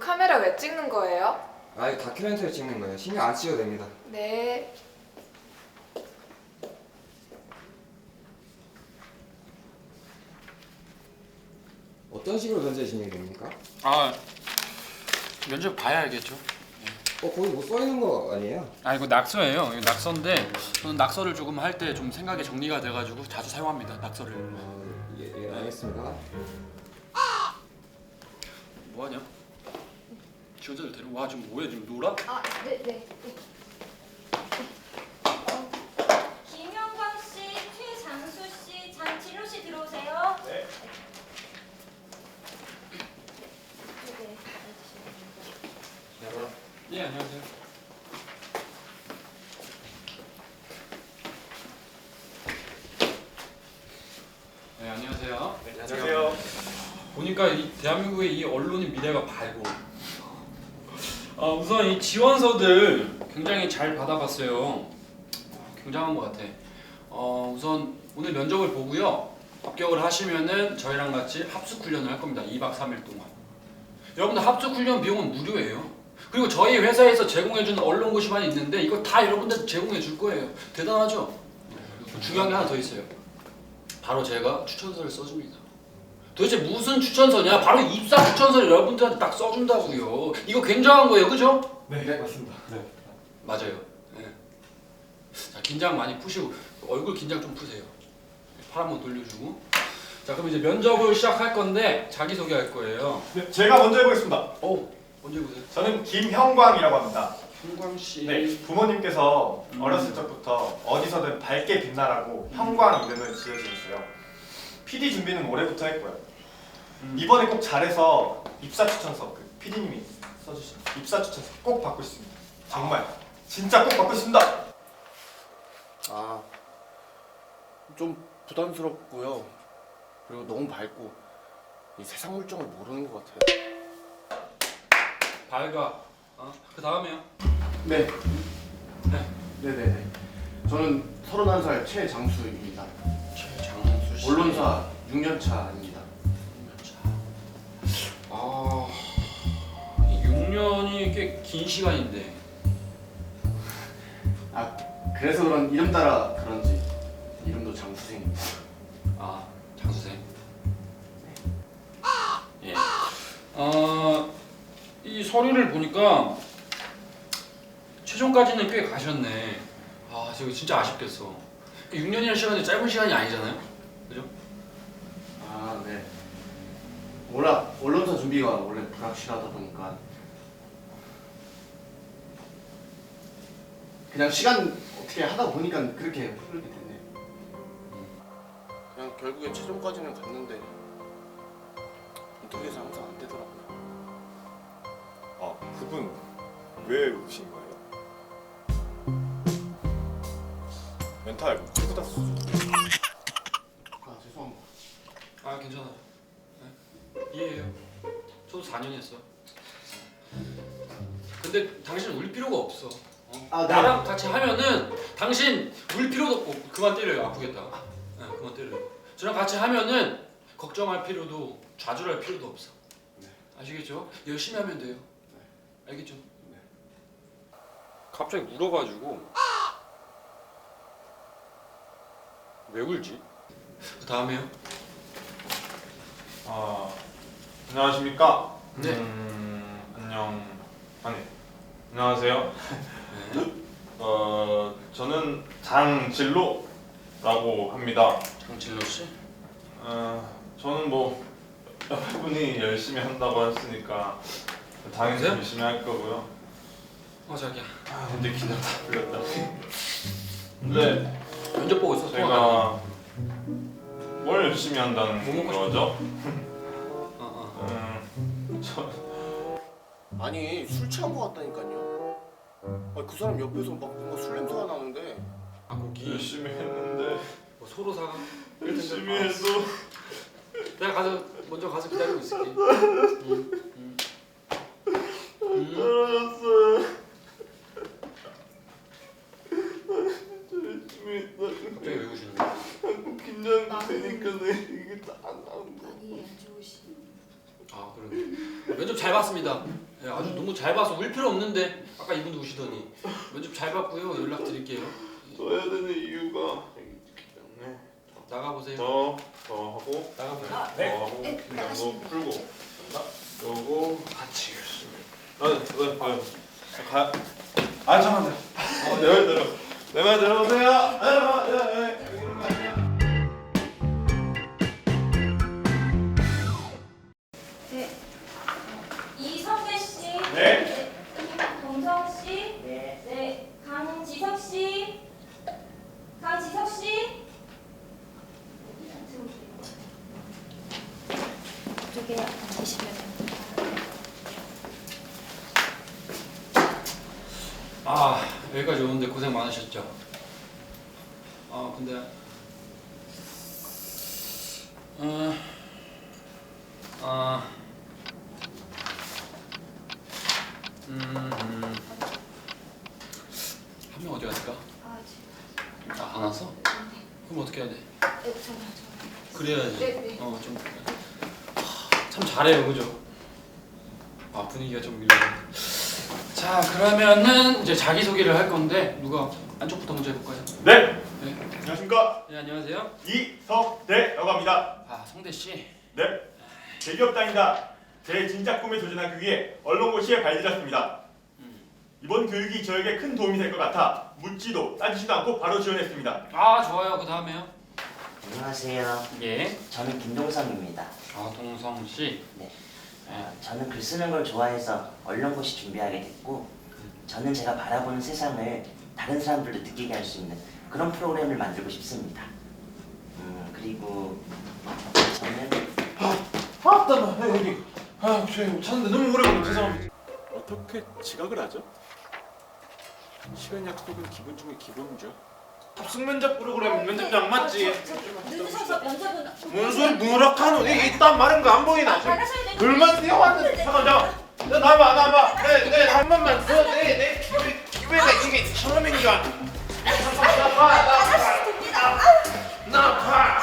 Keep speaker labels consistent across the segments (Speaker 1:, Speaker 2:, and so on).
Speaker 1: 카메라 왜 찍는 거예요?
Speaker 2: 아 이거 다큐멘터리 찍는 거예요. 신경 안 쓰셔도 됩니다.
Speaker 1: 네.
Speaker 2: 어떤 식으로 면접 진행이 됩니까?
Speaker 3: 아 면접 봐야 알겠죠.
Speaker 2: 어 거기 뭐 써 있는 거 아니에요?
Speaker 3: 아 이거 낙서예요. 이거 낙서인데 저는 낙서를 조금 할 때 좀 생각이 정리가 돼가지고 자주 사용합니다. 낙서를.
Speaker 2: 어, 예, 예 알겠습니다.
Speaker 3: 뭐하냐? 지원자들 데려와 지금 뭐해 지금 놀아?
Speaker 1: 아, 네, 네.
Speaker 4: 김영광 씨, 최장수 씨, 장진호 씨 들어오세요. 네. 네.
Speaker 3: 예 안녕하세요. 네 안녕하세요.
Speaker 5: 안녕하세요.
Speaker 3: 보니까 이 대한민국의 이 언론의 미래가 밝고 아, 우선 이 지원서들 굉장히 잘 받아봤어요. 굉장한 것 같아. 어, 우선 오늘 면접을 보고요. 합격을 하시면은 저희랑 같이 합숙 훈련을 할 겁니다. 2박 3일 동안. 여러분들 합숙 훈련 비용은 무료예요. 그리고 저희 회사에서 제공해주는 언론 고시반이 있는데 이거 다 여러분들 제공해 줄 거예요. 대단하죠? 중요한 게 하나 더 있어요. 바로 제가 추천서를 써줍니다. 도대체 무슨 추천서냐? 바로 입사 추천서를 여러분들한테 딱 써준다고요. 이거 굉장한 거예요, 그죠?
Speaker 5: 네, 맞습니다. 네.
Speaker 3: 맞아요. 예. 자, 긴장 많이 푸시고 얼굴 긴장 좀 푸세요. 팔 한번 돌려주고. 자, 그럼 이제 면접을 시작할 건데 자기 소개할 거예요.
Speaker 5: 네, 제가 먼저 해보겠습니다.
Speaker 3: 오, 먼저 해보세요.
Speaker 5: 저는 김형광이라고 합니다.
Speaker 3: 형광 씨.
Speaker 5: 네, 부모님께서
Speaker 3: 음.
Speaker 5: 어렸을 적부터 어디서든 밝게 빛나라고 형광 이름을 지어주셨어요. PD 준비는 올해부터 했고요.
Speaker 3: 음.
Speaker 5: 이번에 꼭 잘해서 입사 추천서 그 PD님이 써주신 입사 추천서 꼭 받고 싶습니다. 정말 진짜 꼭 받고 싶습니다.
Speaker 6: 아, 좀 부담스럽고요. 그리고 너무 밝고 이 세상 물정을 모르는 것 같아요.
Speaker 3: 밝아. 어? 그 다음에요.
Speaker 6: 네.
Speaker 3: 네.
Speaker 6: 네네네. 저는 31살 최장수입니다. 언론사 6년 차입니다.
Speaker 3: 아, 6년이 꽤 긴 시간인데.
Speaker 6: 아, 그래서 그런 이름 따라 그런지 이름도 장수생입니다.
Speaker 3: 아, 장수생. 예. 어, 이 서류를 보니까 최종까지는 꽤 가셨네. 아, 저거 진짜 아쉽겠어. 6년이라는 시간이 짧은 시간이 아니잖아요. 그죠?
Speaker 6: 아, 네. 워낙 언론사 준비가 원래 불확실하다 보니까 그냥 시간 어떻게 하다 보니까 그렇게 흐르게 됐네. 그냥 결국에 최종까지는 갔는데 인터뷰에서 항상 안 되더라고요.
Speaker 7: 아, 그분 왜 우신 거예요? 멘탈 후다 수준.
Speaker 3: 괜찮아요. 네. 이해해요. 저도 4년 했어. 근데 당신 울 필요가 없어. 어?
Speaker 6: 아, 네.
Speaker 3: 나랑 같이 하면은 당신 울 필요도 없고 그만 때려요 아프겠다. 네, 그만 때려요. 저랑 같이 하면은 걱정할 필요도 좌절할 필요도 없어.
Speaker 6: 네.
Speaker 3: 아시겠죠? 열심히 하면 돼요. 알겠죠? 갑자기 울어가지고 왜 울지? 그 다음에요.
Speaker 7: 아, 안녕하십니까?
Speaker 3: 네.
Speaker 7: 음, 안녕. 아니, 안녕하세요.
Speaker 3: 네.
Speaker 7: 어, 저는 장진로라고 합니다.
Speaker 3: 장진로 씨.
Speaker 7: 어, 저는 뭐 여러분이 열심히 한다고 했으니까 당연히
Speaker 3: 그래요?
Speaker 7: 열심히 할 거고요.
Speaker 3: 어 자기야.
Speaker 7: 아, 근데 긴장 다 풀렸다. 근데
Speaker 3: 면접 보고 있어. 통화.
Speaker 7: 제가 뭘 열심히 한다는
Speaker 3: 뭐 먹고
Speaker 7: 거죠?
Speaker 3: 어, 어.
Speaker 7: 음, 저
Speaker 6: 아니 술 취한 것 같다니까요. 아, 그 사람 옆에서 막 뭔가 술 냄새가 나는데
Speaker 3: 아 고기.
Speaker 7: 열심히 했는데
Speaker 3: 뭐 서로 사가.
Speaker 7: 열심히
Speaker 3: 아,
Speaker 7: 해도
Speaker 3: 내가 가서 먼저 가서 기다리고 있을게. 응.
Speaker 7: 떨어졌어요. 열심히 했다가
Speaker 3: 갑자기 왜 우시는 거야?
Speaker 7: 긴장되니까 내 이게 다안 나온다.
Speaker 4: 많이 안 좋으시.
Speaker 3: 아 그러네. 면접 잘 봤습니다. 예, 아주 너무 잘 봐서 울 필요 없는데 아까 이분도 우시더니 면접 잘 봤고요. 연락 드릴게요.
Speaker 7: 써야 되는 이유가 있기 때문에
Speaker 3: 나가 보세요.
Speaker 7: 더, 더 하고
Speaker 3: 나가 보세요.
Speaker 1: 아,
Speaker 7: 더 하고
Speaker 1: 네,
Speaker 7: 그냥
Speaker 1: 나가시면
Speaker 7: 너 풀고 요거 같이 아, 네, 네, 네. 가. 아 잠깐만. 어, 내말 들어. 내말 들어보세요. 아, 네, 네.
Speaker 3: 오는데 고생 많으셨죠. 아 근데 어, 아 음, 음. 한 명 어디 갔을까?
Speaker 1: 아.
Speaker 3: 아, 안 왔어? 그럼 어떻게 해야 돼?
Speaker 1: 네, 저는 저.
Speaker 3: 그래야지.
Speaker 1: 네, 네.
Speaker 3: 어, 좀. 하, 참 잘해요, 그죠? 아, 분위기가 좀 밀리네. 자, 그러면은 이제 자기 소개를 할 건데, 누가 안쪽부터 먼저 해볼까요?
Speaker 5: 네.
Speaker 3: 네.
Speaker 5: 안녕하십니까
Speaker 3: 네, 안녕하세요.
Speaker 5: 이석대라고 합니다.
Speaker 3: 아, 성대 씨.
Speaker 5: 네. 대기업단이다. 제 진짜 꿈에 도전하기 위해 언론고시에 발디뎠습니다.
Speaker 3: 음.
Speaker 5: 이번 교육이 저에게 큰 도움이 될 것 같아 묻지도 따지지도 않고 바로 지원했습니다.
Speaker 3: 아, 좋아요. 그 다음에요.
Speaker 8: 안녕하세요.
Speaker 3: 예.
Speaker 8: 저는 김동성입니다.
Speaker 3: 아, 동성 씨.
Speaker 8: 어, 저는 글 쓰는 걸 좋아해서 언론고시 준비하게 됐고, 저는 제가 바라보는 세상을 다른 사람들도 느끼게 할 수 있는 그런 프로그램을 만들고 싶습니다. 음, 그리고 저는
Speaker 7: 아, 잠깐만. 네, 여기. 아, 저희 찾는데 너무 오래 걸려. 죄송합니다.
Speaker 9: 어떻게 지각을 하죠? 시간 약속은 기본 중에 기본이죠.
Speaker 7: 합숙 면접 프로그램 면접장 맞지?
Speaker 4: 면접은
Speaker 7: 뭔 소리 누락하노? 이게 있단 말인 거안 보이나? 지금
Speaker 4: 나가셔야 되는
Speaker 7: 불만 뛰어왔는데 잠깐 잠깐. 야, 나봐 나봐. 내내한 번만 더. 내내 기회 기회가 이게 처음인 줄 알아. 나 봐.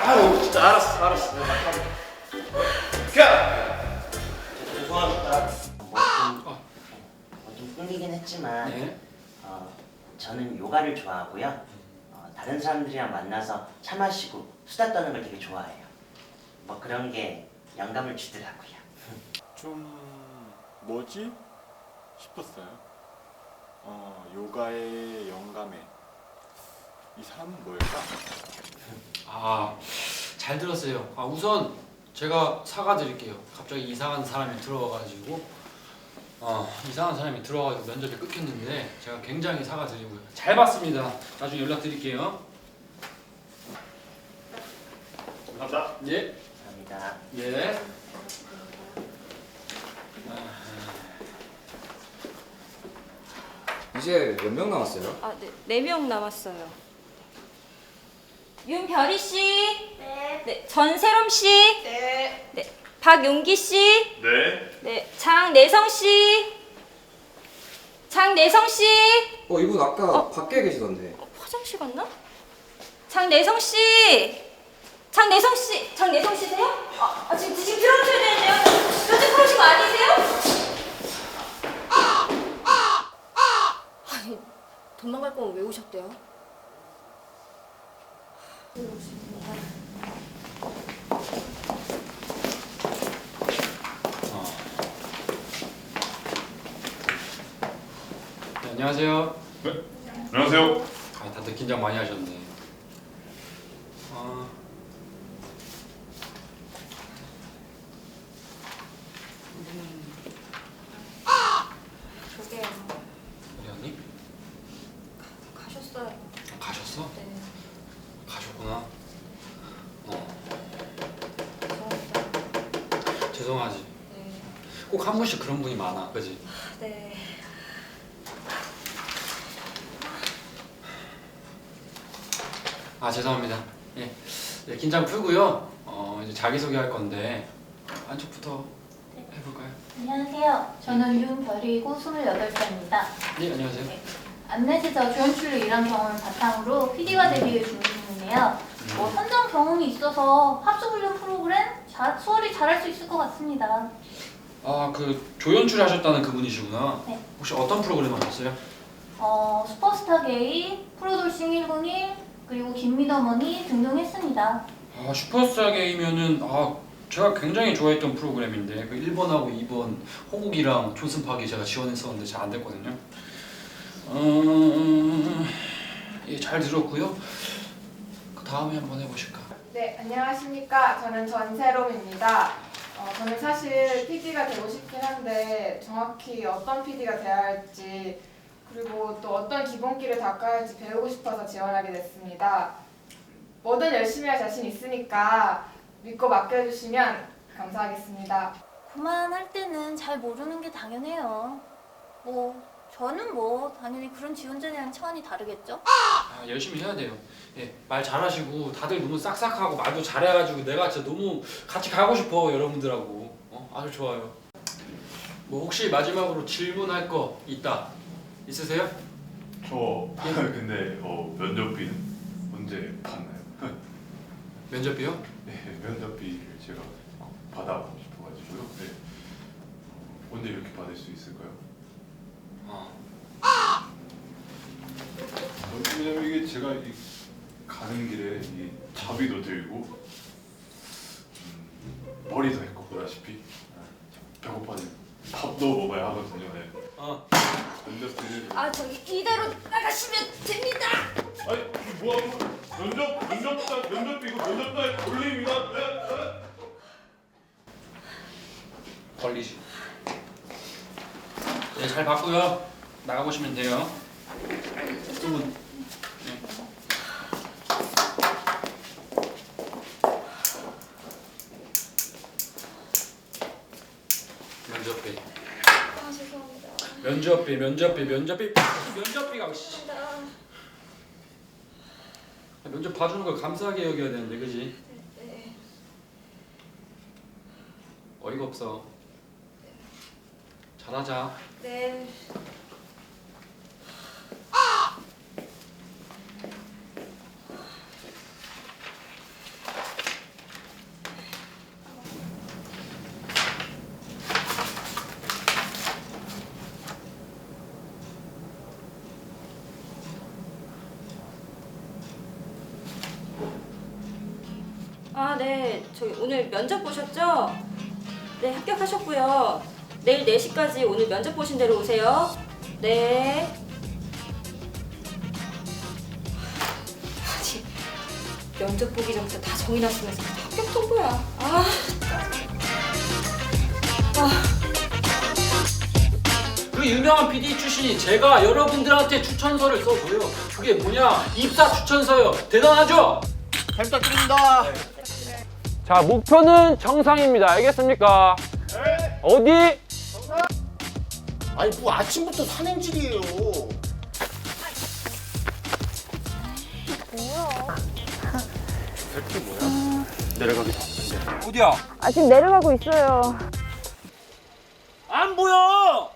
Speaker 7: 아유 진짜 알았어 알았어. 내가 가볼게. 가.
Speaker 8: 죄송합니다. 뭐 좀,
Speaker 3: 어.
Speaker 8: 뭐좀 끊기긴 했지만,
Speaker 3: 네.
Speaker 8: 어, 저는 요가를 좋아하고요. 어, 다른 사람들이랑 만나서 차 마시고 수다 떠는 걸 되게 좋아해요. 뭐 그런 게 영감을 주더라고요.
Speaker 9: 좀 뭐지 싶었어요. 어 요가의 영감에 이 사람은 뭘까?
Speaker 3: 아, 잘 들었어요. 아, 우선 제가 사과드릴게요. 갑자기 이상한 사람이 들어와가지고 어, 이상한 사람이 들어와가지고 면접에 끊겼는데 제가 굉장히 사과드리고요. 잘 봤습니다. 나중에 연락드릴게요.
Speaker 5: 감사합니다.
Speaker 3: 예.
Speaker 8: 감사합니다.
Speaker 3: 예.
Speaker 2: 이제 몇 명 남았어요?
Speaker 1: 아, 네. 네명 남았어요.
Speaker 4: 윤별이 씨.
Speaker 1: 네.
Speaker 4: 네. 전세롬 씨.
Speaker 1: 네.
Speaker 4: 네. 박용기 씨.
Speaker 5: 네.
Speaker 4: 네. 장내성 씨. 장내성 씨.
Speaker 2: 어, 이분 아까
Speaker 4: 어?
Speaker 2: 밖에 계시던데.
Speaker 4: 어, 화장실 갔나? 장내성 씨. 장내성 씨. 장내성 씨세요? 아, 아 지금 지금 들어오셔야 되는데요. 면접 보신 거 아니세요?
Speaker 1: 아니, 도망갈 거면 왜 오셨대요?
Speaker 3: 안녕하세요.
Speaker 5: 안녕하세요.
Speaker 3: 아, 다들 긴장 많이 하셨네. 아,
Speaker 1: 저게요.
Speaker 3: 우리 언니
Speaker 1: 가셨어요.
Speaker 3: 아, 가셨어?
Speaker 1: 네.
Speaker 3: 가셨구나. 어,
Speaker 1: 죄송합니다.
Speaker 3: 죄송하지.
Speaker 1: 네.
Speaker 3: 꼭 한 분씩 그런 분이 많아, 그지?
Speaker 1: 네.
Speaker 3: 아 죄송합니다. 예, 네, 긴장 풀고요. 어 이제 자기 소개할 건데 안쪽부터 해볼까요?
Speaker 10: 안녕하세요. 저는 윤별이고 28살입니다.
Speaker 3: 네 안녕하세요.
Speaker 10: 안내지사 조연출로 일한 경험을 바탕으로 PD가 데뷔 준비 중인데요. 뭐 현장 경험이 있어서 합숙훈련 프로그램 자, 수월히 잘할 수 있을 것 같습니다.
Speaker 3: 아 그 조연출 하셨다는 그분이시구나.
Speaker 10: 네.
Speaker 3: 혹시 어떤 프로그램 하셨어요?
Speaker 10: 어, 슈퍼스타 게이, 프로돌싱 101, 그리고 김미더머니 등등 했습니다.
Speaker 3: 아 슈퍼스타 게이면은 아 제가 굉장히 좋아했던 프로그램인데 그 1번하고 2번 호국이랑 존슨 파기 제가 지원했었는데 잘 안 됐거든요. 어, 예, 잘 들었고요. 그 다음에 한번 해보실까?
Speaker 11: 네, 안녕하십니까. 저는 전세롬입니다. 어, 저는 사실 PD가 되고 싶긴 한데 정확히 어떤 PD가 돼야 할지 그리고 또 어떤 기본기를 닦아야 할지 배우고 싶어서 지원하게 됐습니다. 뭐든 열심히 할 자신 있으니까 믿고 맡겨주시면 감사하겠습니다.
Speaker 10: 그만할 때는 잘 모르는 게 당연해요. 뭐 저는 뭐 당연히 그런 지원자랑 차원이 다르겠죠?
Speaker 3: 아, 열심히 해야 돼요. 예, 말 잘하시고 다들 너무 싹싹하고 말도 잘해가지고 내가 진짜 너무 같이 가고 싶어 여러분들하고 어, 아주 좋아요. 뭐 혹시 마지막으로 질문할 거 있다 있으세요?
Speaker 12: 저 근데 어, 면접비는 언제 받나요?
Speaker 3: 면접비요?
Speaker 12: 네, 면접비를 제가 받아보고 싶어가지고요. 네. 어, 언제 이렇게 받을 수 있을까요?
Speaker 3: 어.
Speaker 12: 어, 왜냐면 이게 제가 이 가는 길에 이 자비도 들고 하거든요. 네.
Speaker 3: 어.
Speaker 12: 면접비를
Speaker 4: 아 저기 이대로 나가시면 됩니다.
Speaker 12: 아니 뭐하고 면접 면접단 면접비고 면접단 올립니다. 네, 네.
Speaker 3: 걸리시. 네, 잘 봤고요. 나가 보시면 돼요. 두 분. 네. 면접비.
Speaker 1: 아 죄송합니다.
Speaker 3: 면접비, 면접비, 면접비, 면접비가 씨. 면접 봐주는 걸 감사하게 여겨야 되는데, 그지?
Speaker 1: 네.
Speaker 3: 어이가 없어. 잘하자.
Speaker 1: 네.
Speaker 4: 아, 네. 저희 오늘 면접 보셨죠? 네, 합격하셨고요. 내일 4시까지 오늘 면접 보신 대로 오세요. 네. 아직 면접 보기 전부터 다 정이 났으면서 합격 통보야. 아.
Speaker 3: 그 유명한 PD 출신이 제가 여러분들한테 추천서를 써줘요. 그게 뭐냐? 입사 추천서요. 대단하죠?
Speaker 6: 잘 부탁드립니다.
Speaker 13: 자, 목표는 정상입니다. 알겠습니까? 어디?
Speaker 6: 아니 뭐 아침부터 산행질이에요.
Speaker 13: 어디야?
Speaker 1: 아 지금 내려가고 있어요.
Speaker 13: 안 보여!